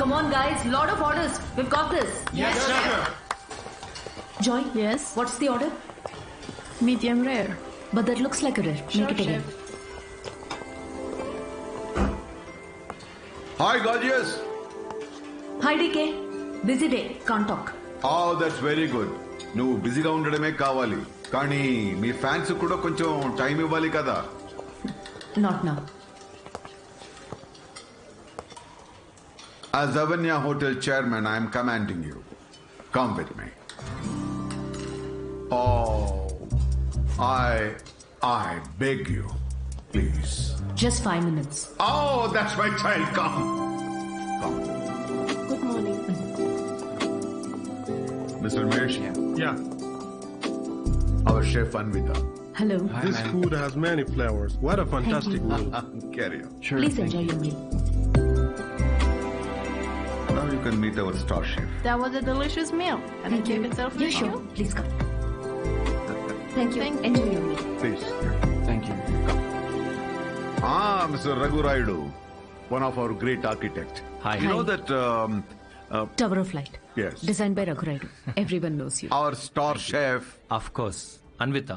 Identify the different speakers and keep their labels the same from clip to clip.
Speaker 1: on, guys. Lot of orders. We've got this.
Speaker 2: Yes, sir.
Speaker 1: Joy,
Speaker 3: Yes,
Speaker 1: what's the order?
Speaker 3: medium rare.
Speaker 1: But that looks like a rare.
Speaker 3: Sure,
Speaker 1: Make it again.
Speaker 3: chef.
Speaker 4: Hi gorgeous
Speaker 1: Hi, DK. Busy day. Can't talk.
Speaker 4: ఆ that's very good నువ్వు బిజీగా ఉండడమే కావాలి కానీ మీ fans కూడా కొంచెం time ఇవ్వాలి కదా
Speaker 1: Not now.
Speaker 4: As Avanya Hotel chairman, I am commanding you. Come with me. Oh, I, I beg you, please.
Speaker 1: Just five minutes.
Speaker 4: Oh, that's my child. Come, come,
Speaker 3: Good morning.
Speaker 4: Mr. Mesh,
Speaker 2: Yeah.
Speaker 4: our chef Anvita.
Speaker 1: Hello.
Speaker 2: This food has many flavors. What a fantastic meal.
Speaker 4: Carry on.
Speaker 1: Sure, Please enjoy your meal.
Speaker 4: Now you can meet our star chef.
Speaker 3: That was a delicious meal. Can I give it self
Speaker 1: Yeah, sure. Please come. Thank you.
Speaker 3: Thank
Speaker 1: enjoy your meal.
Speaker 4: Please.
Speaker 5: Thank you.
Speaker 4: Ah, Mr. Raghu Raidu, one of our great architects.
Speaker 5: Hi.
Speaker 4: You know
Speaker 1: Hi.
Speaker 4: that um, uh,
Speaker 1: Tower of Light.
Speaker 4: Yes.
Speaker 1: Designed by Raghuraidu. Everyone knows you.
Speaker 4: our star chef
Speaker 5: of course Anvita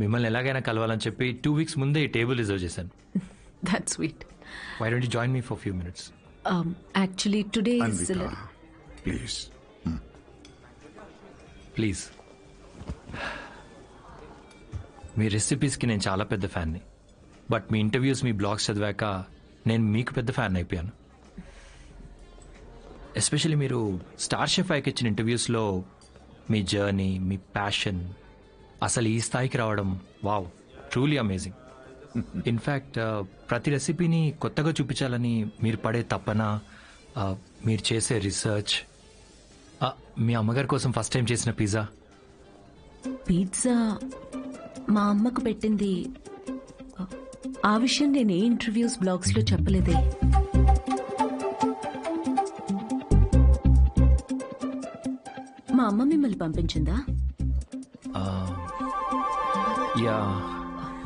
Speaker 5: మిమ్మల్ని ఎలాగైనా కలవాలని చెప్పి two weeks ముందే ఈ table reserve చేశాను
Speaker 1: That's sweet.
Speaker 5: Why don't join me for few minutes
Speaker 1: Um, actually, today is. a
Speaker 4: Anvita,
Speaker 1: little-
Speaker 4: please.
Speaker 5: Please మీ రెసిపీస్కి నేను చాలా పెద్ద ఫ్యాన్ని బట్ మీ ఇంటర్వ్యూస్ మీ బ్లాగ్స్ చదివాక నేను మీకు పెద్ద ఫ్యాన్ అయిపోయాను ఎస్పెషల్లీ మీరు స్టార్ షెఫ్ ఐకి ఇచ్చిన ఇంటర్వ్యూస్లో మీ జర్నీ మీ ప్యాషన్ అసలు ఈ స్థాయికి రావడం వావ్ ట్రూలీ అమేజింగ్ ఇన్ఫ్యాక్ట్ ప్రతి రెసిపీని కొత్తగా చూపించాలని మీరు పడే తపన uh, మీరు చేసే రీసెర్చ్ మీ అమ్మగారి కోసం ఫస్ట్ టైం చేసిన పిజ్జా
Speaker 1: పిజ్జా మా అమ్మకు పెట్టింది. ఆ విషయం నేను ఏ ఇంటర్వ్యూస్ బ్లాగ్స్లో చెప్పలేదే. మా అమ్మ మిమ్మల్ని పంపించిందా?
Speaker 5: యా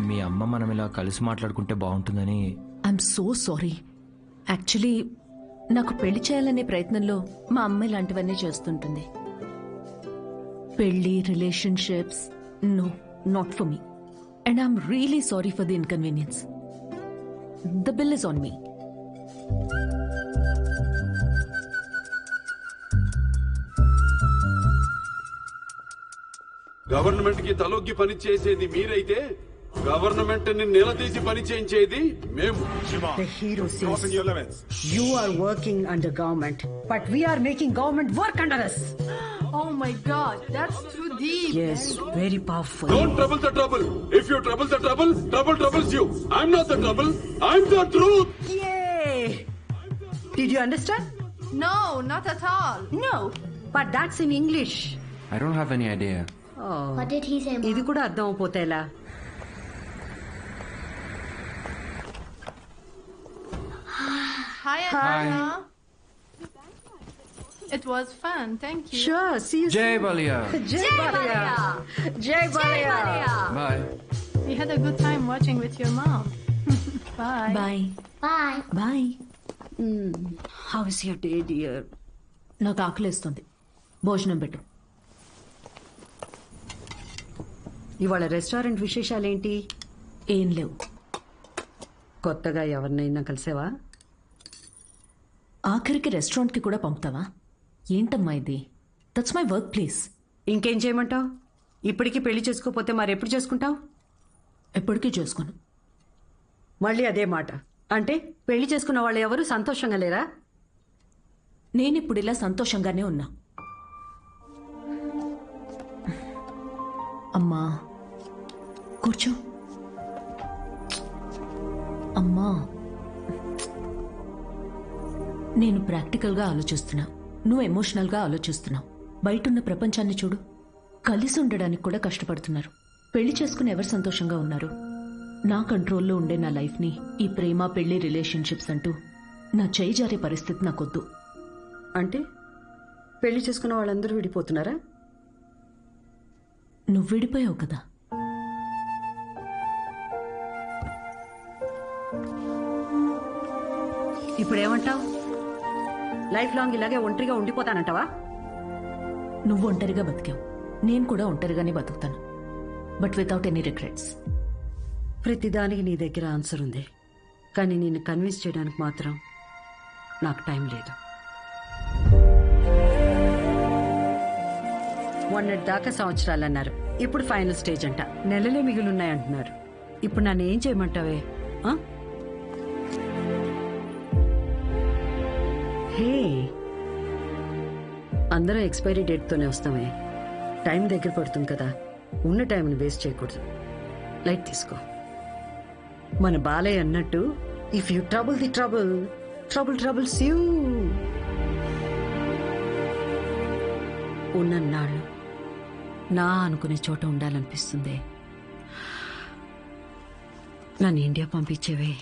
Speaker 5: మీ అమ్మ మనం ఇలా కలిసి మాట్లాడుకుంటే బాగుంటుందని.
Speaker 1: ఐఎమ్ సో సారీ యాక్చువల్లీ నాకు పెళ్ళి చేయాలనే ప్రయత్నంలో మా అమ్మ ఇలాంటివన్నీ చేస్తుంటుంది. పెళ్ళి relationships no not for me and I'm really sorry for the inconvenience the bill is on me
Speaker 6: గవర్నమెంట్కి తలొగ్గి పని చేసేది మీరైతే? గవర్నమెంట్ని నిలదీసి పని చేయించేది మేము
Speaker 7: The hero says you are working under government, but we are making government work under us.
Speaker 3: Oh my god, that's too deep.
Speaker 7: Yes, very powerful.
Speaker 6: Don't trouble the trouble if you trouble the trouble trouble troubles you I'm not the trouble I'm the truth
Speaker 7: Yay! Did you understand?
Speaker 3: No, not at all.
Speaker 7: No, but that's in English.
Speaker 5: I don't have any idea
Speaker 7: Oh,
Speaker 8: What did he say, Mom?
Speaker 7: ఇది కూడా అర్థం అయిపోతే
Speaker 3: Hi, Anna. It was fun. Thank you.
Speaker 7: Sure, see you
Speaker 5: Jai
Speaker 7: soon.
Speaker 5: Balayya
Speaker 7: Jai Balaya. Jai Balaya.
Speaker 5: Bye
Speaker 3: We had a good time watching with your mom. Bye.
Speaker 1: Bye
Speaker 8: Bye.
Speaker 1: Bye
Speaker 7: Hmm. How is your day, dear?
Speaker 1: నాకు ఆకలేస్తుంది భోజనం పెట్టు
Speaker 7: ఇవాళ restaurant విశేషాలేంటి
Speaker 1: ఏం లేవు
Speaker 7: కొత్తగా ఎవరినైనా కలిసావా
Speaker 1: ఆఖరికి రెస్టారెంట్కి కూడా పంపుతావా? ఏంటమ్మా ఇది? దట్స్ మై వర్క్ ప్లేస్
Speaker 7: ఇంకేం చేయమంటావు? ఇప్పటికీ పెళ్ళి చేసుకోపోతే మరి ఎప్పుడు చేసుకుంటావు?
Speaker 1: ఎప్పటికీ చేసుకోను.
Speaker 7: మళ్ళీ అదే మాట. అంటే పెళ్ళి చేసుకున్న వాళ్ళు ఎవరు సంతోషంగా లేరా?
Speaker 1: నేను ఇప్పుడు ఇలా సంతోషంగానే ఉన్నా. అమ్మా. కూర్చో. అమ్మా. నేను ప్రాక్టికల్గా ఆలోచిస్తున్నా. నువ్వు ఎమోషనల్గా ఆలోచిస్తున్నావు. బయటున్న ప్రపంచాన్ని చూడు. కలిసి ఉండడానికి కూడా కష్టపడుతున్నారు. పెళ్ళి చేసుకుని ఎవరు సంతోషంగా ఉన్నారు? నా కంట్రోల్లో ఉండే నా లైఫ్ని ఈ ప్రేమ పెళ్ళి రిలేషన్షిప్స్ అంటూ నా చేయి జారే పరిస్థితి నాకొద్దు.
Speaker 7: అంటే పెళ్ళి చేసుకున్న వాళ్ళందరూ విడిపోతున్నారా?
Speaker 1: నువ్వు విడిపోయావు కదా.
Speaker 7: ఇప్పుడు ఏమంటావు లైఫ్ లాంగ్ ఇలాగే ఒంటరిగా ఉండిపోతానంటావా?
Speaker 1: నువ్వు ఒంటరిగా బతికావు. నేను కూడా ఒంటరిగానే బతుకుతాను. బట్ వితౌట్ ఎనీ రిగ్రెట్స్
Speaker 7: ప్రతిదానికి నీ దగ్గర ఆన్సర్ ఉంది. కానీ నిన్ను కన్విన్స్ చేయడానికి మాత్రం నాకు టైం లేదు. మొన్నటి దాకా సంవత్సరాలు అన్నారు ఇప్పుడు ఫైనల్ స్టేజ్ అంట. నెలలే మిగులున్నాయంటున్నారు ఇప్పుడు నన్ను ఏం చేయమంటావే? హే. అందరం ఎక్స్పైరీ డేట్తోనే వస్తామే. టైం దగ్గర పడుతుంది కదా. ఉన్న టైంని వేస్ట్ చేయకూడదు. లైట్ తీసుకో. మన బాలయ్య అన్నట్టు if you trouble the trouble trouble troubles you ఉన్నన్నాళ్ళు నా అనుకునే చోట ఉండాలనిపిస్తుంది. నన్ను ఇండియా పంపించేవే.